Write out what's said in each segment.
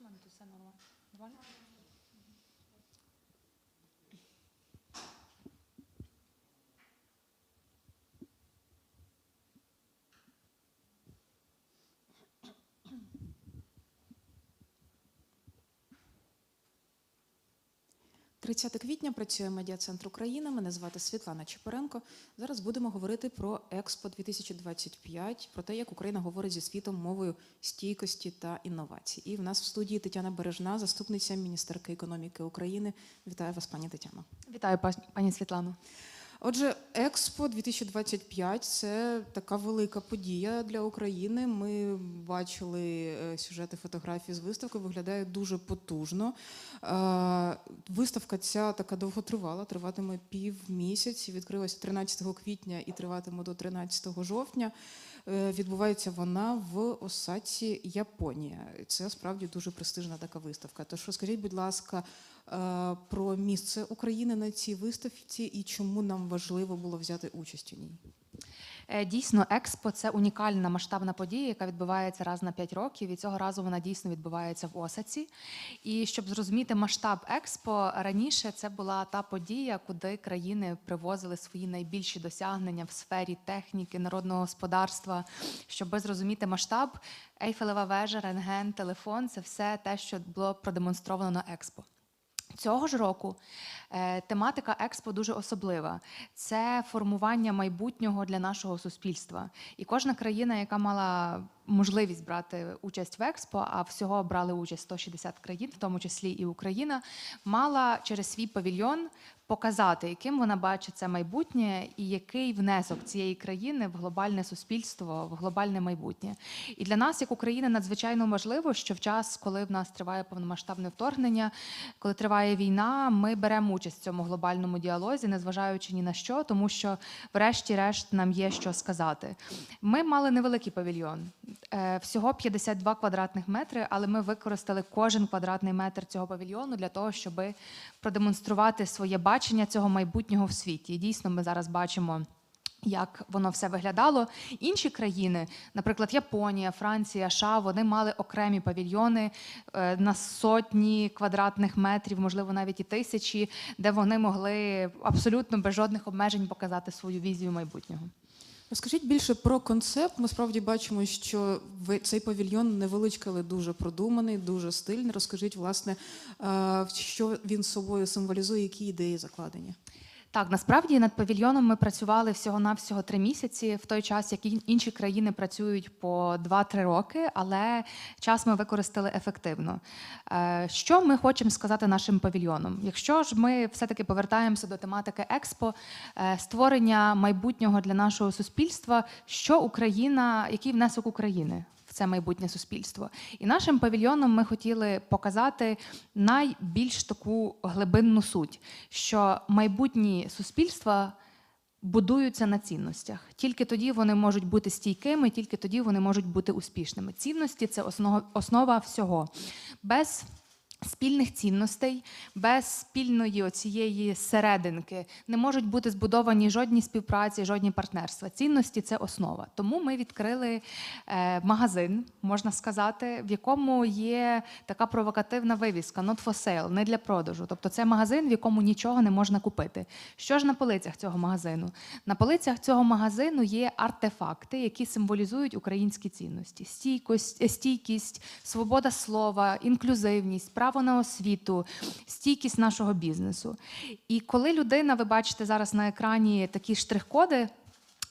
Мене тут все нормально. Нормально? – 30 квітня працює медіа-центр України. Мене звати Світлана Чепоренко. Зараз будемо говорити про Експо 2025, про те, як Україна говорить зі світом мовою стійкості та інновацій. І в нас в студії Тетяна Бережна, заступниця міністерки економіки України. Вітаю вас, пані Тетяно. Вітаю, пані Світлано. Отже, Експо 2025 – це така велика подія для України. Ми бачили е, сюжети фотографії з виставки. Виглядає дуже потужно. Е, Виставка ця така довготривала, триватиме півмісяці. Відкрилася 13 квітня і триватиме до 13 жовтня. Е, Відбувається вона в Осаці, Японія. Це справді дуже престижна така виставка. Тож розкажіть, будь ласка, про місце України на цій виставці і чому нам важливо було взяти участь у ній. Е, Дійсно, експо це унікальна масштабна подія, яка відбувається раз на 5 років. І цього разу вона дійсно відбувається в Осаці. І щоб зрозуміти масштаб експо, раніше це була та подія, куди країни привозили свої найбільші досягнення в сфері техніки, народного господарства. Щоб зрозуміти масштаб, Ейфелева вежа, рентген, телефон це все те, що було продемонстровано на експо. Цього ж року е, тематика експо дуже особлива. Це формування майбутнього для нашого суспільства. І кожна країна, яка мала можливість брати участь в експо, а всього брали участь 160 країн, в тому числі і Україна, мала через свій павільйон показати, яким вона бачить це майбутнє і який внесок цієї країни в глобальне суспільство, в глобальне майбутнє. І для нас, як України, надзвичайно важливо, що в час, коли в нас триває повномасштабне вторгнення, коли триває війна, ми беремо участь в цьому глобальному діалозі, незважаючи ні на що, тому що, врешті-решт, нам є що сказати. Ми мали невеликий павільйон, е, всього 52 квадратних метри, але ми використали кожен квадратний метр цього павільйону для того, щоб продемонструвати своє бачення цього майбутнього в світі. Дійсно, ми зараз бачимо. Як воно все виглядало? Інші країни, наприклад, Японія, Франція, США, вони мали окремі павільйони е, на сотні квадратних метрів, можливо, навіть і тисячі, де вони могли абсолютно без жодних обмежень показати свою візію майбутнього. Розкажіть більше про концепт. Ми справді бачимо, що цей павільйон невеличкий, але дуже продуманий, дуже стильний. Розкажіть, власне, е, що він собою символізує, які ідеї закладені. Так, насправді над павільйоном ми працювали всього-навсього три місяці, в той час, як інші країни працюють по 2-3 роки, але час ми використали ефективно. Е, Що ми хочемо сказати нашим павільйоном? Якщо ж ми все-таки повертаємося до тематики Експо, е, створення майбутнього для нашого суспільства, що Україна, який внесок України? Це майбутнє суспільство, і нашим павільйоном ми хотіли показати найбільш таку глибинну суть, що майбутні суспільства будуються на цінностях. Тільки тоді вони можуть бути стійкими, тільки тоді вони можуть бути успішними. Цінності це основа всього. Без спільних цінностей, без спільної оцієї серединки не можуть бути збудовані жодні співпраці, жодні партнерства. Цінності це основа. Тому ми відкрили е, магазин, можна сказати, в якому є така провокативна вивіска «Not for sale», не для продажу. Тобто це магазин, в якому нічого не можна купити. Що ж на полицях цього магазину? На полицях цього магазину є артефакти, які символізують українські цінності: стійкость, е, стійкість, свобода слова, інклюзивність, право на освіту, стійкість нашого бізнесу. І коли людина, ви бачите зараз на екрані такі штрих-коди,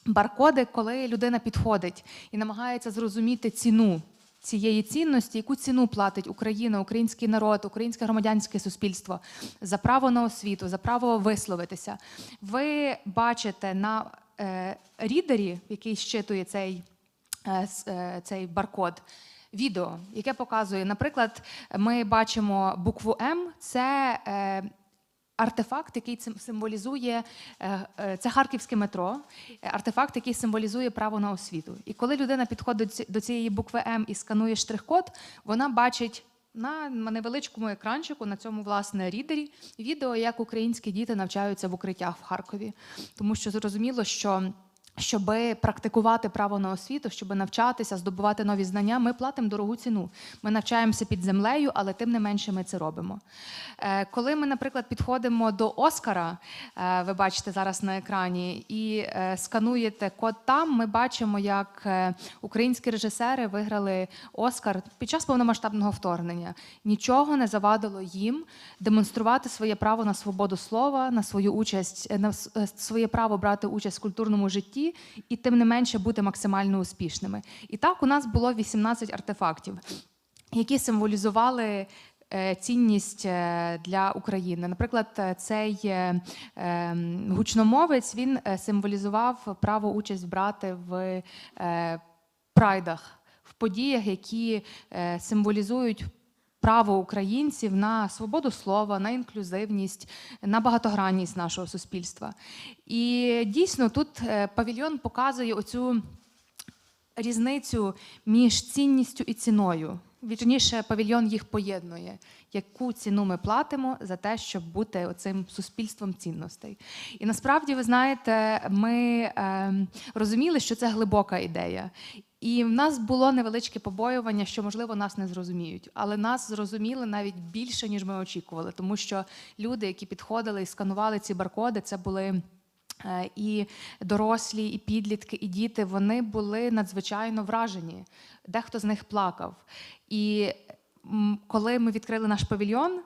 баркоди, коли людина підходить і намагається зрозуміти ціну. Цієї цінності, яку ціну платить Україна, український народ, українське громадянське суспільство за право на освіту, за право висловитися. Ви бачите на е, рідері, який щитує цей, е, е, цей баркод, відео, яке показує, наприклад, ми бачимо букву М, це е, артефакт, який символізує е, е, це харківське метро, е, артефакт, який символізує право на освіту. І коли людина підходить до цієї букви М і сканує штрих-код, вона бачить. На невеличкому екранчику на цьому власне рідері відео, як українські діти навчаються в укриттях в Харкові, тому що зрозуміло, що щоб практикувати право на освіту, щоб навчатися, здобувати нові знання, ми платимо дорогу ціну. Ми навчаємося під землею, але тим не менше ми це робимо. Е, Коли ми, наприклад, підходимо до Оскара, е, ви бачите зараз на екрані, і е, скануєте код там, ми бачимо, як українські режисери виграли Оскар під час повномасштабного вторгнення. Нічого не завадило їм демонструвати своє право на свободу слова, на свою участь, на своє право брати участь в культурному житті і тим не менше бути максимально успішними. І так у нас було 18 артефактів, які символізували. е, Цінність е, для України, наприклад, е, цей е, е, гучномовець він символізував право участь брати в прайдах, в подіях, які символізують право українців на свободу слова, на інклюзивність, на багатогранність нашого суспільства. І дійсно тут е, павільйон показує оцю різницю між цінністю і ціною. Вірніше, павільйон їх поєднує. Яку ціну ми платимо за те, щоб бути оцим суспільством цінностей? І насправді, ви знаєте, ми е, розуміли, що це глибока ідея. І в нас було невеличке побоювання, що можливо нас не зрозуміють, але нас зрозуміли навіть більше ніж ми очікували, тому що люди, які підходили і сканували ці баркоди, це були. Е, І дорослі, і підлітки, і діти вони були надзвичайно вражені. Дехто з них плакав. І коли ми відкрили наш павільйон,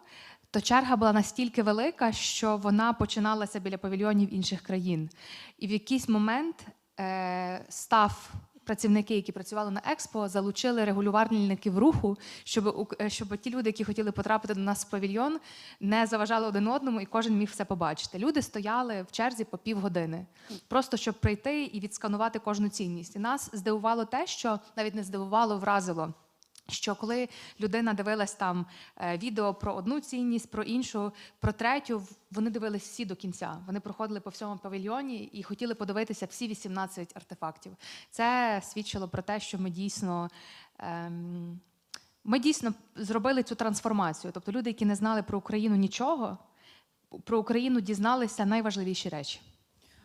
то черга була настільки велика, що вона починалася біля павільйонів інших країн. І в якийсь момент е, став працівники, які працювали на експо, залучили регулювальників руху, щоб, е, щоб ті люди, які хотіли потрапити до нас в павільйон, не заважали один одному, і кожен міг все побачити. Люди стояли в черзі по півгодини, просто щоб прийти і відсканувати кожну цінність. І нас здивувало те, що навіть не здивувало, вразило. Що коли людина дивилась там е, відео про одну цінність, про іншу, про третю, вони дивились всі до кінця. Вони проходили по всьому павільйоні і хотіли подивитися всі 18 артефактів. Це свідчило про те, що ми дійсно. Ем, ми дійсно зробили цю трансформацію. Тобто люди, які не знали про Україну нічого, про Україну дізналися найважливіші речі.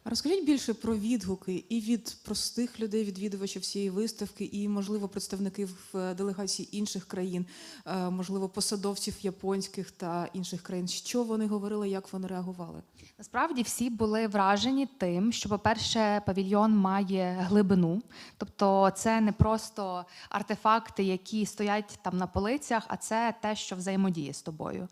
Розкажіть більше про відгуки і від простих людей, відвідувачів цієї виставки, і, можливо, представників е, делегацій інших країн, е, можливо, посадовців японських та інших країн. Що вони говорили, як вони реагували? Насправді всі були вражені тим, що, по-перше, павільйон має глибину, тобто це не просто артефакти, які стоять там на полицях, а це те, що взаємодіє з тобою.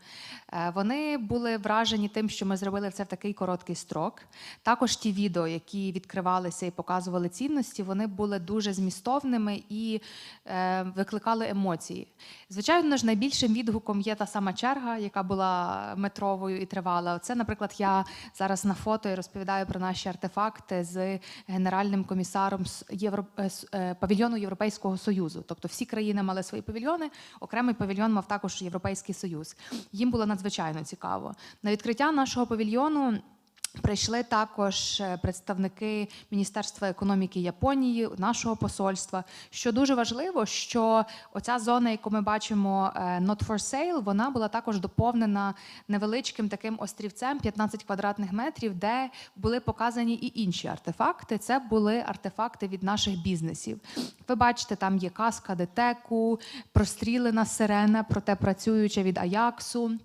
Е, Вони були вражені тим, що ми зробили це в такий короткий строк. Також ті відео, які відкривалися і показували цінності, вони були дуже змістовними і е, викликали емоції. Звичайно ж, найбільшим відгуком є та сама черга, яка була метровою і тривала. Це, наприклад, я зараз на фото і розповідаю про наші артефакти з генеральним комісаром з Євро... е, е, павільйону Європейського Союзу. Тобто всі країни мали свої павільйони, окремий павільйон мав також Європейський Союз. Їм було надзвичайно цікаво. На відкриття нашого павільйону. Прийшли також е, представники Міністерства економіки Японії, нашого посольства. Що дуже важливо, що оця зона, яку ми бачимо, е, not for sale, вона була також доповнена невеличким таким острівцем 15 квадратних метрів, де були показані і інші артефакти. Це були артефакти від наших бізнесів. Ви бачите, там є каска детеку, прострілена сирена, проте працююча від Аяксу.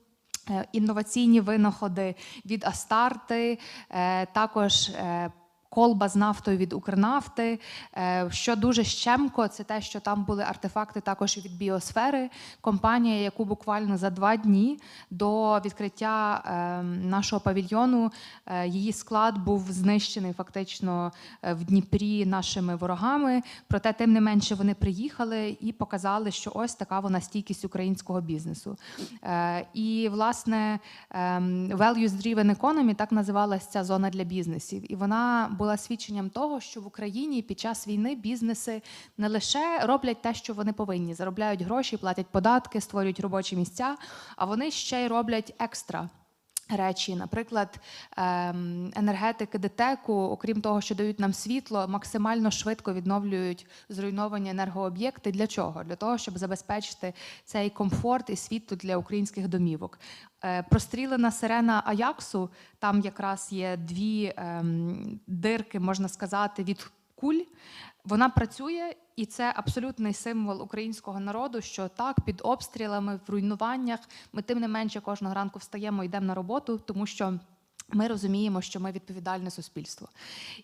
Е, Інноваційні винаходи від Астарти, е, також е, колба з нафтою від Укрнафти. Е, Що дуже щемко, це те, що там були артефакти також від біосфери, компанія, яку буквально за два дні до відкриття е, нашого павільйону е, її склад був знищений фактично в Дніпрі нашими ворогами. Проте, тим не менше, вони приїхали і показали, що ось така вона стійкість українського бізнесу. І, власне, ем, values-driven economy, так називалася ця зона для бізнесів. І вона була свідченням того, що в Україні під час війни бізнеси не лише роблять те, що вони повинні, заробляють гроші, платять податки, створюють робочі місця, а вони ще й роблять екстра. Речі, наприклад, ем, енергетики ДТЕКу, окрім того, що дають нам світло, максимально швидко відновлюють зруйновані енергооб'єкти. Для чого? Для того, щоб забезпечити цей комфорт і світло для українських домівок. Е, Прострілена сирена Аяксу, там якраз є дві ем, дирки, можна сказати, від куль. Вона працює, і це абсолютний символ українського народу, що так, під обстрілами, в руйнуваннях, ми тим не менше кожного ранку встаємо, йдемо на роботу, тому що. Ми розуміємо, що ми відповідальне суспільство.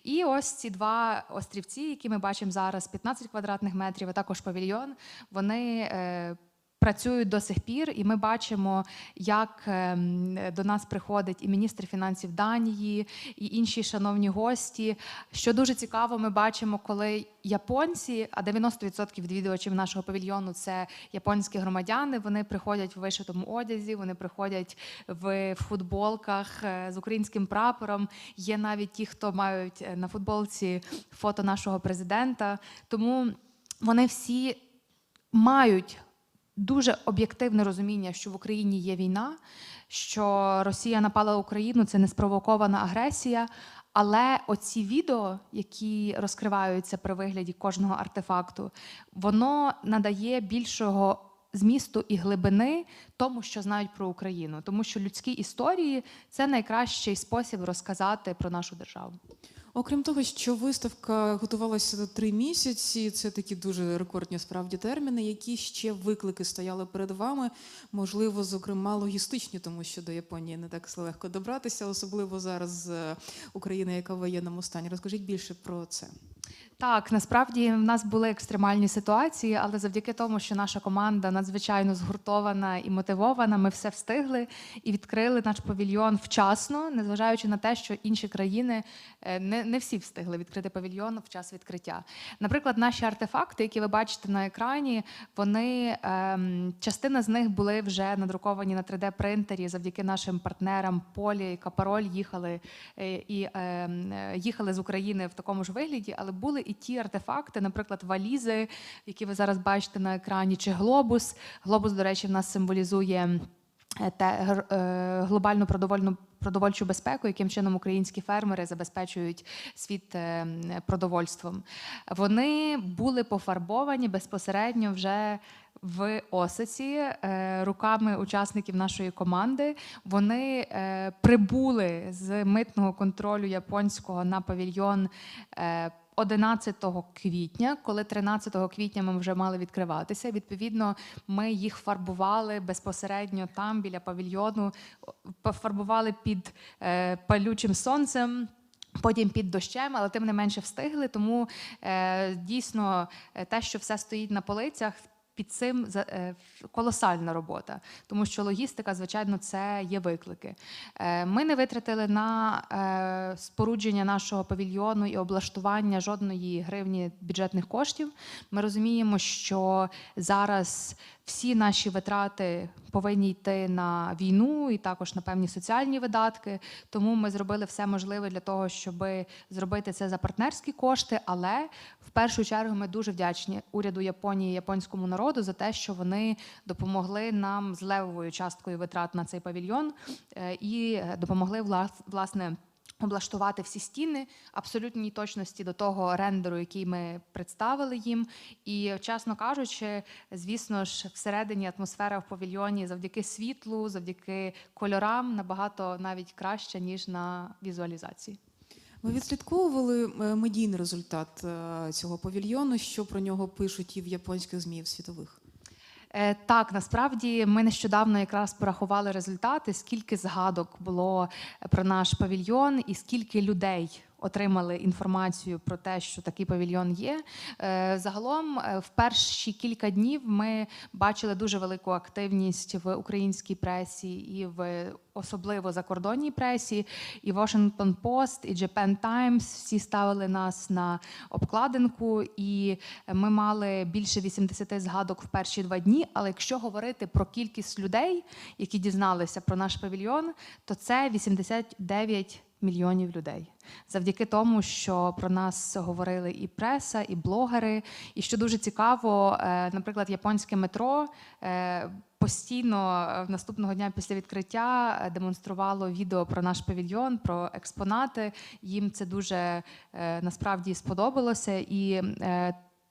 І ось ці два острівці, які ми бачимо зараз, 15 квадратних метрів, а також павільйон, вони е, працюють до сих пір, і ми бачимо, як ем, до нас приходить і міністр фінансів Данії, і інші шановні гості. Що дуже цікаво, ми бачимо, коли японці, а 90% відвідувачів нашого павільйону це японські громадяни. Вони приходять в вишитому одязі, вони приходять в футболках е, з українським прапором. Є навіть ті, хто мають е, на футболці фото нашого президента. Тому вони всі мають дуже об'єктивне розуміння, що в Україні є війна, що Росія напала Україну, це неспровокована агресія. Але оці відео, які розкриваються при вигляді кожного артефакту, воно надає більшого змісту і глибини тому, що знають про Україну, тому що людські історії це найкращий спосіб розказати про нашу державу. Окрім того, що виставка готувалася три місяці, це такі дуже рекордні справді терміни. Які ще виклики стояли перед вами? Можливо, зокрема, логістичні, тому що до Японії не так легко добратися, особливо зараз з України, яка в воєнному стані. Розкажіть більше про це. Так, насправді в нас були екстремальні ситуації, але завдяки тому, що наша команда надзвичайно згуртована і мотивована, ми все встигли і відкрили наш павільйон вчасно, незважаючи на те, що інші країни е, не, не всі встигли відкрити павільйон в час відкриття. Наприклад, наші артефакти, які ви бачите на екрані, вони ем, частина з них були вже надруковані на 3D-принтері завдяки нашим партнерам Полі і Капароль їхали е, і ем, е, їхали з України в такому ж вигляді, але були і ті артефакти, наприклад, валізи, які ви зараз бачите на екрані, чи глобус. Глобус, до речі, в нас символізує е, те е, глобальну продовольну. Продовольчу безпеку, яким чином українські фермери забезпечують світ е, продовольством. Вони були пофарбовані безпосередньо вже в Осиці руками учасників нашої команди. Вони прибули з митного контролю японського на павільйон. Е, 11 квітня, коли 13 квітня ми вже мали відкриватися. Відповідно, ми їх фарбували безпосередньо там, біля павільйону, пофарбували під е, палючим сонцем. Потім під дощем, але тим не менше встигли. Тому е, дійсно е, те, що все стоїть на полицях, під цим е, колосальна робота, тому що логістика, звичайно, це є виклики. Е, Ми не витратили на е, спорудження нашого павільйону і облаштування жодної гривні бюджетних коштів. Ми розуміємо, що зараз всі наші витрати повинні йти на війну і також на певні соціальні видатки. Тому ми зробили все можливе для того, щоб зробити це за партнерські кошти. Але в першу чергу ми дуже вдячні уряду Японії японському народу за те, що вони допомогли нам з левовою часткою витрат на цей павільйон е, і допомогли влас- власне. Облаштувати всі стіни абсолютній точності до того рендеру, який ми представили їм. І, чесно кажучи, звісно ж, всередині атмосфера в павільйоні завдяки світлу, завдяки кольорам набагато навіть краще, ніж на візуалізації. Ви відслідковували е, медійний результат е, цього павільйону, що про нього пишуть і в японських ЗМІ, і в світових? Е, Так, насправді ми нещодавно якраз порахували результати, скільки згадок було про наш павільйон і скільки людей отримали інформацію про те, що такий павільйон є. Е, Загалом, е, в перші кілька днів ми бачили дуже велику активність в українській пресі і в особливо закордонній пресі. І Washington Post, і Japan Times всі ставили нас на обкладинку, і ми мали більше 80 згадок в перші два дні. Але якщо говорити про кількість людей, які дізналися про наш павільйон, то це 89 мільйонів людей. Завдяки тому, що про нас говорили і преса, і блогери. І що дуже цікаво, е, наприклад, японське метро. е, постійно е, наступного дня після відкриття демонструвало відео про наш павільйон, про експонати. Їм це дуже насправді сподобалося. І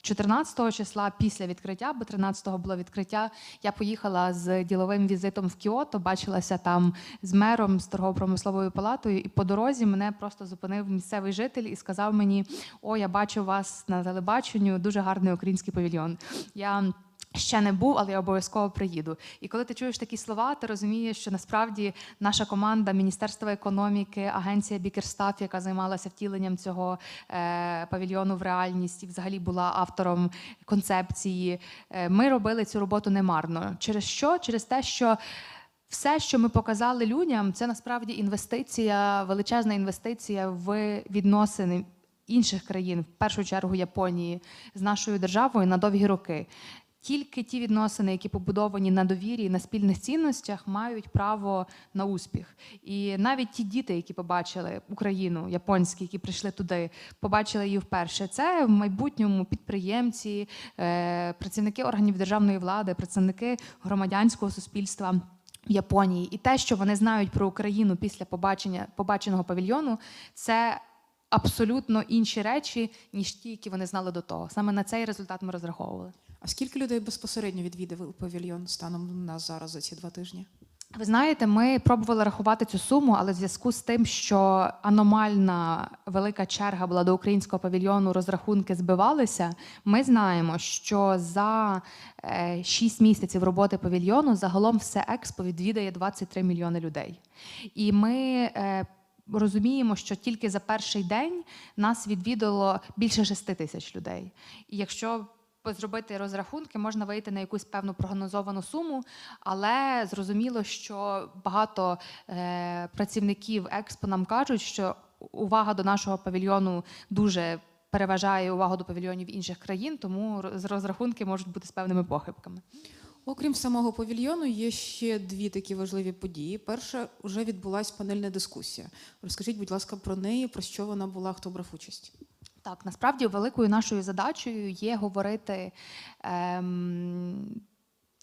е, 14 числа після відкриття, бо 13-го було відкриття, я поїхала з діловим візитом в Кіото, бачилася там з мером, з торгово-промисловою палатою, і по дорозі мене просто зупинив місцевий житель і сказав мені: О, я бачу вас на телебаченню, дуже гарний український павільйон. Я Ще не був, але я обов'язково приїду. І коли ти чуєш такі слова, ти розумієш, що насправді наша команда Міністерства економіки, агенція Бікерстаф, яка займалася втіленням цього е, павільйону в реальність і взагалі була автором концепції. Е, ми робили цю роботу немарно. Через що? Через те, що все, що ми показали людям, це насправді інвестиція, величезна інвестиція в відносини інших країн, в першу чергу Японії, з нашою державою на довгі роки. Тільки ті відносини, які побудовані на довірі і на спільних цінностях, мають право на успіх. І навіть ті діти, які побачили Україну, японські, які прийшли туди, побачили її вперше. Це в майбутньому підприємці, е, працівники органів державної влади, представники громадянського суспільства. Японії і те, що вони знають про Україну після побачення побаченого павільйону, це абсолютно інші речі, ніж ті, які вони знали до того. Саме на цей результат ми розраховували. А скільки людей безпосередньо відвідали павільйон станом на зараз за ці два тижні? Ви знаєте, ми пробували рахувати цю суму, але в зв'язку з тим, що аномальна велика черга була до українського павільйону, розрахунки збивалися. Ми знаємо, що за 6 місяців роботи павільйону загалом все експо відвідає 23 мільйони людей. І ми е, розуміємо, що тільки за перший день нас відвідало більше 6 тисяч людей. І якщо зробити розрахунки, можна вийти на якусь певну прогнозовану суму, але зрозуміло, що багато е, працівників експо нам кажуть, що увага до нашого павільйону дуже переважає увагу до павільйонів інших країн, тому роз- розрахунки можуть бути з певними похибками. Окрім самого павільйону, є ще дві такі важливі події. Перша вже відбулася панельна дискусія. Розкажіть, будь ласка, про неї, про що вона була, хто брав участь? Так, насправді великою нашою задачею є говорити ем,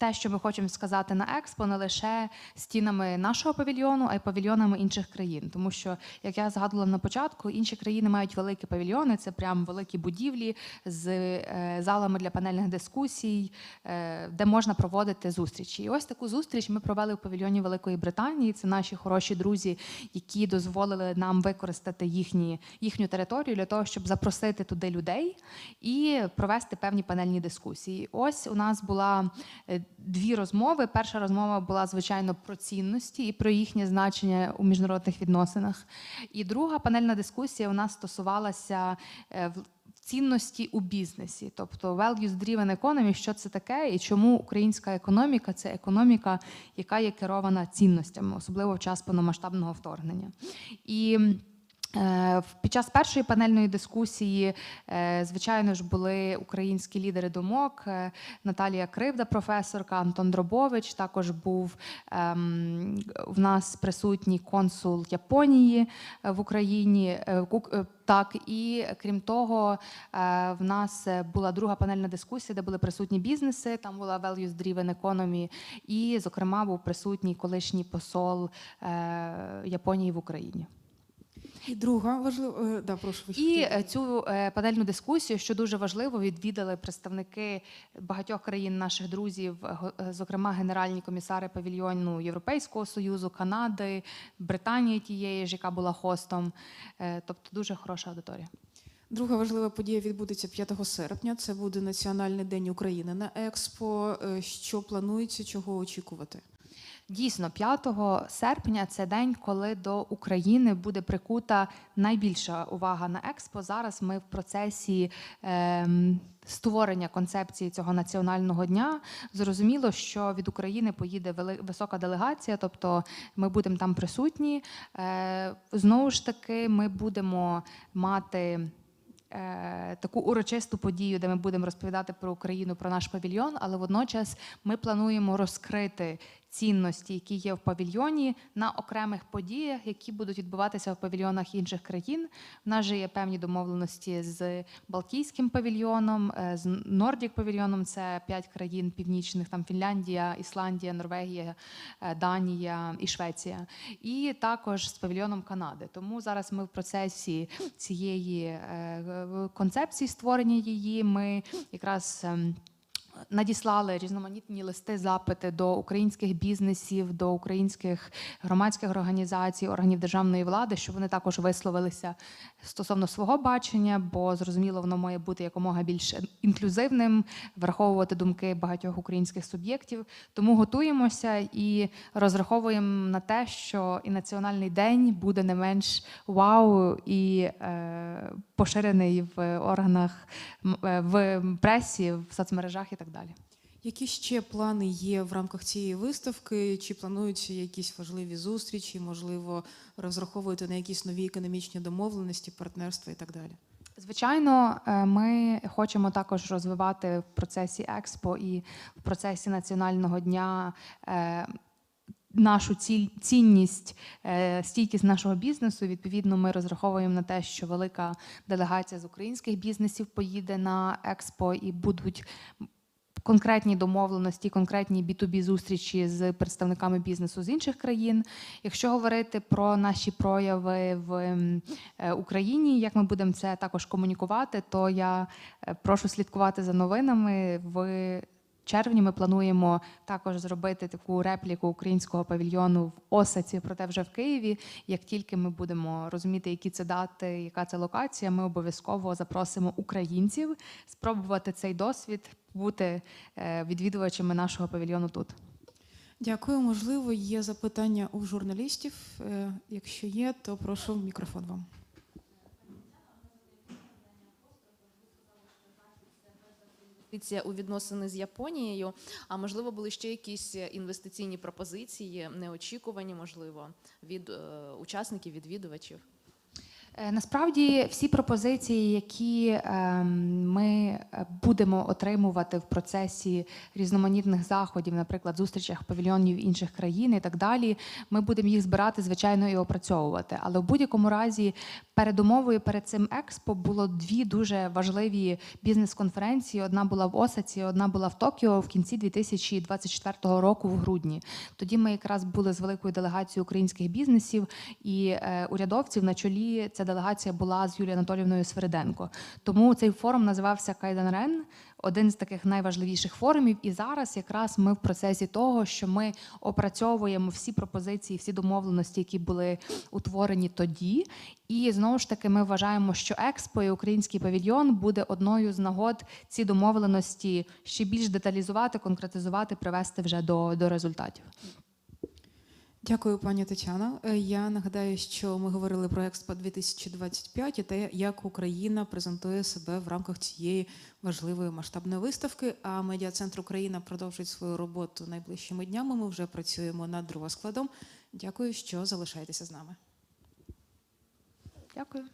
те, що ми хочемо сказати на експо, не лише стінами нашого павільйону, а й павільйонами інших країн. Тому що, як я згадувала на початку, інші країни мають великі павільйони, це прям великі будівлі з е, залами для панельних дискусій, е, де можна проводити зустрічі. І ось таку зустріч ми провели в павільйоні Великої Британії. Це наші хороші друзі, які дозволили нам використати їхні, їхню територію для того, щоб запросити туди людей і провести певні панельні дискусії. Ось у нас була е, дві розмови. Перша розмова була звичайно про цінності і про їхнє значення у міжнародних відносинах. І друга панельна дискусія у нас стосувалася е, цінності у бізнесі, тобто values-driven economy, що це таке, і чому українська економіка це економіка, яка є керована цінностями, особливо в час повномасштабного вторгнення. І Під час першої панельної дискусії, е, звичайно ж, були українські лідери думок. е, Наталія Кривда, професорка, Антон Дробович. Також був ем, в нас присутній консул Японії е, в Україні. е, е, Так, і крім того, е, в нас е, була друга панельна дискусія, де були присутні бізнеси. Там була Values Driven Economy, і, зокрема, був присутній колишній посол е, Японії в Україні. І друга важлива, е, да, прошу ви І хотіли. е, цю е, панельну дискусію, що дуже важливо, відвідали представники багатьох країн наших друзів, зокрема генеральні комісари павільйону Європейського союзу, Канади, Британії тієї ж, яка була хостом. Тобто дуже хороша аудиторія. Друга важлива подія відбудеться 5 серпня. Це буде Національний день України на Експо. Що планується, чого очікувати? Дійсно, 5 серпня це день, коли до України буде прикута найбільша увага на експо. Зараз ми в процесі ем, створення концепції цього національного дня. Зрозуміло, що від України поїде висока делегація, тобто ми будемо там присутні. Е, знову ж таки, ми будемо мати е, таку урочисту подію, де ми будемо розповідати про Україну, про наш павільйон, але водночас ми плануємо розкрити цінності, які є в павільйоні, на окремих подіях, які будуть відбуватися в павільйонах інших країн. У нас же є певні домовленості з Балтійським павільйоном, е, з Нордік павільйоном. Це п'ять країн північних, там Фінляндія, Ісландія, Норвегія, е, Данія і Швеція, і також з павільйоном Канади. Тому зараз ми в процесі цієї е, концепції створення її. Ми якраз. Надіслали різноманітні листи, запити до українських бізнесів, до українських громадських організацій, органів державної влади, щоб вони також висловилися стосовно свого бачення, бо зрозуміло, воно має бути якомога більш інклюзивним, враховувати думки багатьох українських суб'єктів. Тому готуємося і розраховуємо на те, що і національний день буде не менш вау і е, поширений в органах е, в пресі, в соцмережах і далі. Які ще плани є в рамках цієї виставки? Чи плануються якісь важливі зустрічі? Можливо, розраховуєте на якісь нові економічні домовленості, партнерства і так далі? Звичайно, е, ми хочемо також розвивати в процесі експо і в процесі національного дня. е, Нашу ціль, цінність, е, стійкість нашого бізнесу. Відповідно, ми розраховуємо на те, що велика делегація з українських бізнесів поїде на експо і будуть конкретні домовленості, конкретні B2B зустрічі з представниками бізнесу з інших країн. Якщо говорити про наші прояви в е, Україні, як ми будемо це також комунікувати, то я е, прошу слідкувати за новинами в. Червні ми плануємо також зробити таку репліку українського павільйону в Осаці, проте вже в Києві. Як тільки ми будемо розуміти, які це дати, яка це локація, ми обов'язково запросимо українців спробувати цей досвід, бути е, відвідувачами нашого павільйону тут. Дякую. Можливо, є запитання у журналістів. Е, Якщо є, то прошу мікрофон вам. Інвестиція у відносини з Японією. А можливо, були ще якісь інвестиційні пропозиції, неочікувані, можливо, від е, учасників, відвідувачів. Е, Насправді всі пропозиції, які ем, ми е, будемо отримувати в процесі різноманітних заходів, наприклад, зустрічах павільйонів інших країн і так далі, ми будемо їх збирати, звичайно, і опрацьовувати. Але в будь-якому разі передумовою перед цим експо було дві дуже важливі бізнес-конференції. Одна була в Осаці, одна була в Токіо в кінці 2024 року, в грудні. Тоді ми якраз були з великою делегацією українських бізнесів і е, урядовців на чолі. Ця делегація була з Юлією Анатоліївною Свериденко. Тому цей форум називався Кайдан Рен. Один з таких найважливіших форумів, і зараз якраз ми в процесі того, що ми опрацьовуємо всі пропозиції, всі домовленості, які були утворені тоді. І знову ж таки, ми вважаємо, що експо і український павільйон буде одною з нагод ці домовленості ще більш деталізувати, конкретизувати, привести вже до, до результатів. Дякую, пані Тетяно. Е, Я нагадаю, що ми говорили про Експо 2025 і те, як Україна презентує себе в рамках цієї важливої масштабної виставки. А медіа-центр Україна продовжить свою роботу найближчими днями. Ми вже працюємо над розкладом. Дякую, що залишаєтеся з нами. Дякую.